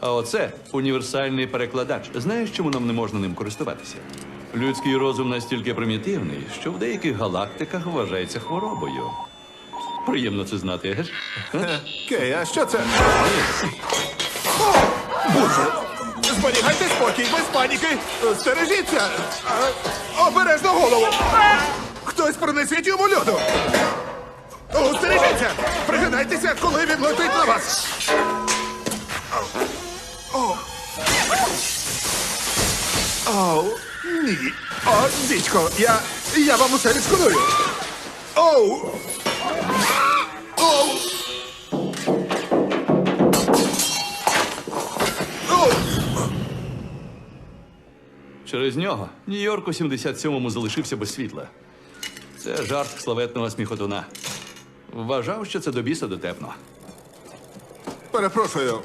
А оце універсальний перекладач. Знаєш, чому нам не можна ним користуватися? Людський розум настільки примітивний, що в деяких галактиках вважається хворобою. Приємно це знати, еге ж? Кей, а що це? О, Боже! Зберігайте спокій, без паніки! Стережіться! Обережно голову! Хтось принесіть йому льоду! Стережіться! Пригинайтеся, коли він летить на вас! О. О, ні. О, дідько, я, я вам усе відшкодую. Оу! Оу! Оу! Через нього Нью-Йорк у 77-му залишився без світла. Це жарт славетного сміхотуна. Вважав, що це до біса дотепно. Перепрошую,